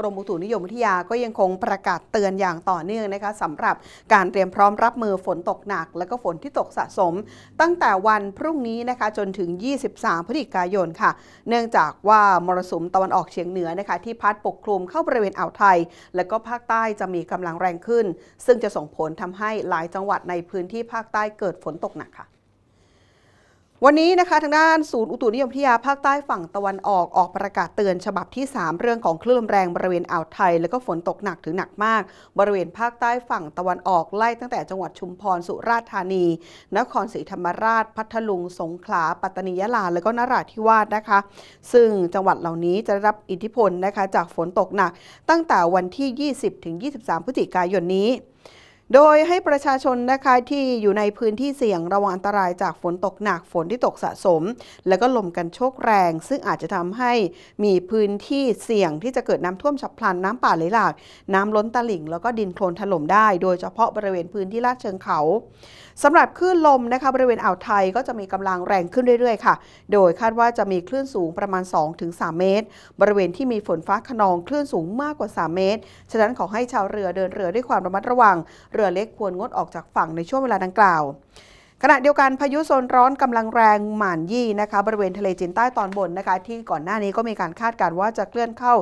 กรมอุตุนิยมวิทยาก็ยังคงประกาศเตือนอย่างต่อเนื่องนะคะสำหรับการเตรียมพร้อมรับมือฝนตกหนัก และก็ฝนที่ตกสะสม ตั้งแต่วันพรุ่งนี้นะคะจนถึง 23 พฤศจิกายนค่ะ เนื่องจากว่ามรสุมตะวันออกเฉียงเหนือนะคะที่พัดปกคลุมเข้าบริเวณอ่าวไทย และก็ภาคใต้จะมีกำลังแรงขึ้น ซึ่งจะส่งผลทำให้หลายจังหวัดในพื้นที่ภาคใต้เกิดฝนตกหนักค่ะ วันนี้นะคะทางด้านศูนย์อุตุนิยมวิทยาภาคใต้ฝั่งตะวันออกออกประกาศเตือนฉบับที่ 3 เรื่องของคลื่นลมแรงบริเวณอ่าวไทย แล้วก็ฝนตกหนักถึงหนักมาก บริเวณภาคใต้ฝั่งตะวันออกไล่ตั้งแต่จังหวัดชุมพรสุราษฎร์ธานี นครศรีธรรมราช พัทลุง สงขลา ปัตตานียะลา และก็นราธิวาสนะคะ ซึ่งจังหวัดเหล่านี้จะได้รับอิทธิพลนะคะจากฝนตกหนัก ตั้งแต่วันที่ 20ถึง23 พฤศจิกายนนี้ โดยให้ประชาชนนะคะที่อยู่ในพื้นที่เสี่ยงระวังอันตรายจากฝนตกหนักฝนที่ตกสะสม แล้วก็ลมกันโชกแรง ซึ่งอาจจะทำให้มีพื้นที่เสี่ยงที่จะเกิดน้ำท่วมฉับพลันน้ำป่าไหลหลาก น้ำล้นตลิ่ง แล้วก็ดินโคลนถล่มได้ โดยเฉพาะบริเวณพื้นที่ลาดเชิงเขาสำหรับคลื่นลมนะคะบริเวณอ่าวไทยก็จะมีกำลังแรงขึ้นเรื่อยๆค่ะ โดยคาดว่าจะมีคลื่นสูงประมาณ 2-3 เมตร บริเวณที่มีฝนฟ้าขนองคลื่นสูงมากกว่า 3 เมตร ฉะนั้นขอให้ชาวเรือเดินเรือด้วยความระมัดระวังเรือเล็กควรงดออกจากฝั่งในช่วงเวลาดังกล่าว ขณะเดียวกันพายุโซนร้อนกำลังแรงหม่านยี่นะคะบริเวณทะเลจีนใต้ตอนบนนะคะที่ก่อนหน้านี้ก็มีการคาดการณ์ว่าจะเคลื่อนเข้า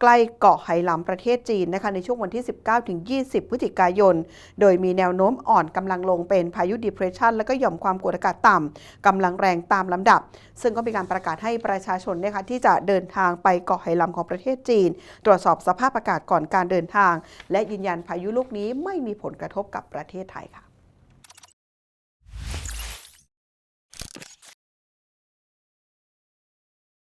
ใกล้เกาะไหหลำประเทศจีนนะคะในช่วงวันที่ 19ถึง20 พฤศจิกายน โดยมีแนวโน้มอ่อนกำลังลงเป็นพายุ depression และก็หย่อมความกดอากาศต่ำกำลังแรงตามลำดับ ซึ่งก็มีการประกาศให้ประชาชนนะคะที่จะเดินทางไปเกาะไหหลำของประเทศจีน ตรวจสอบสภาพอากาศก่อนการเดินทาง และยืนยันพายุลูกนี้ไม่มีผลกระทบกับประเทศไทยค่ะ